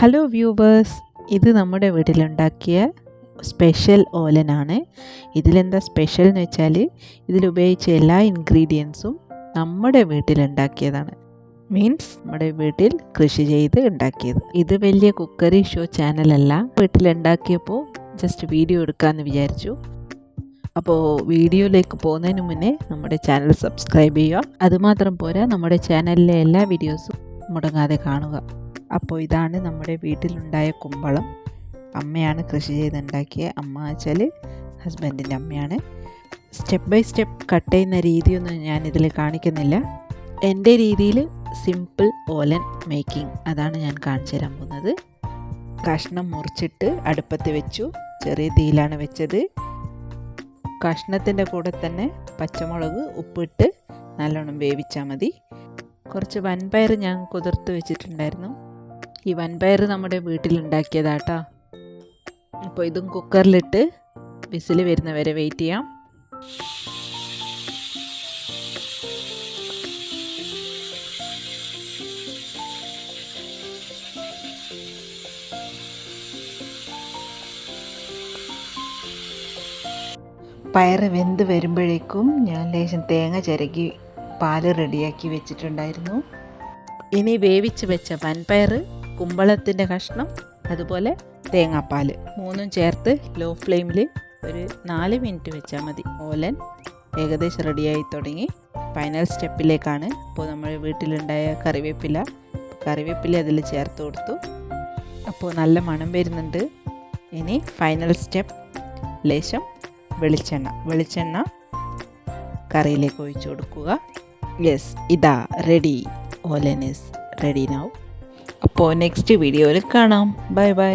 Hello viewers ഇത് നമ്മുടെ വീട്ടിലുണ്ടാക്കിയ special ഓലനാണ്. ഇതിലെന്താ സ്പെഷ്യൽ എന്ന് വെച്ചാൽ ഇതിലുപയോഗിച്ച എല്ലാ ഇൻഗ്രീഡിയൻസും നമ്മുടെ വീട്ടിലുണ്ടാക്കിയതാണ്. മീൻസ് നമ്മുടെ വീട്ടിൽ കൃഷി ചെയ്ത് ഉണ്ടാക്കിയത്. ഇത് വലിയ കുക്കറി ഷോ ചാനലല്ല വീട്ടിലുണ്ടാക്കിയപ്പോൾ ജസ്റ്റ് വീഡിയോ എടുക്കാമെന്ന് വിചാരിച്ചു. അപ്പോൾ വീഡിയോയിലേക്ക് പോകുന്നതിന് മുന്നേ നമ്മുടെ ചാനൽ സബ്സ്ക്രൈബ് ചെയ്യുക. അതുമാത്രം പോരാ നമ്മുടെ ചാനലിലെ എല്ലാ വീഡിയോസും മുടങ്ങാതെ കാണുക. അപ്പോൾ ഇതാണ് നമ്മുടെ വീട്ടിലുണ്ടായ കുമ്പളം. അമ്മയാണ് കൃഷി ചെയ്തുണ്ടാക്കിയ അമ്മ വെച്ചാൽ ഹസ്ബൻഡിന്റെ അമ്മയാണ്. സ്റ്റെപ്പ് ബൈ സ്റ്റെപ്പ് കട്ട് ചെയ്യുന്ന രീതിയൊന്നും ഞാൻ ഇതിൽ കാണിക്കുന്നില്ല. എന്റെ രീതിയിൽ സിമ്പിൾ ഓലൻ മേക്കിംഗ് അതാണ് ഞാൻ കാണിച്ചു തരാൻ പോകുന്നത്. കഷ്ണം മുറിച്ചിട്ട് അടുപ്പത്ത് വെച്ചു. ചെറിയ തീയിലാണ് വെച്ചത്. കഷ്ണത്തിന്റെ കൂടെ തന്നെ പച്ചമുളക് ഉപ്പിട്ട് നല്ലോണം വേവിച്ചാൽ മതി. കുറച്ച് വൻപയർ ഞാൻ കുതിർത്ത് വെച്ചിട്ടുണ്ടായിരുന്നു. ഈ വൻപയർ നമ്മുടെ വീട്ടിലുണ്ടാക്കിയതാട്ടോ. അപ്പോൾ ഇതും കുക്കറിലിട്ട് വിസിൽ വരുന്നവരെ വെയിറ്റ് ചെയ്യാം. പയർ വെന്ത് വരുമ്പോഴേക്കും ഞാൻ ലേശം തേങ്ങ ചിരകി പാൽ റെഡിയാക്കി വെച്ചിട്ടുണ്ടായിരുന്നു. ഇനി വേവിച്ച് വെച്ച വൻപയർ കുമ്പളത്തിന്റെ കഷ്ണം അതുപോലെ തേങ്ങാപ്പാൽ മൂന്നും ചേർത്ത് ലോ ഫ്ലെയിമിൽ ഒരു നാല് മിനിറ്റ് വെച്ചാൽ മതി. ഓലൻ ഏകദേശം റെഡിയായി തുടങ്ങി. ഫൈനൽ സ്റ്റെപ്പിലേക്കാണ് ഇപ്പോൾ നമ്മൾ വീട്ടിലുണ്ടായ കറിവേപ്പില. കറിവേപ്പില അതിൽ ചേർത്ത് കൊടുത്തു. അപ്പോൾ നല്ല മണം വരുന്നുണ്ട്. ഇനി ഫൈനൽ സ്റ്റെപ്പ് ലേശം വെളിച്ചെണ്ണ. വെളിച്ചെണ്ണ കറിയിലേക്ക് ഒഴിച്ചു കൊടുക്കുക. യെസ് ഇതാ ready olan is ready now അപ്പോൾ നെക്സ്റ്റ് വീഡിയോയിൽ കാണാം. Bye bye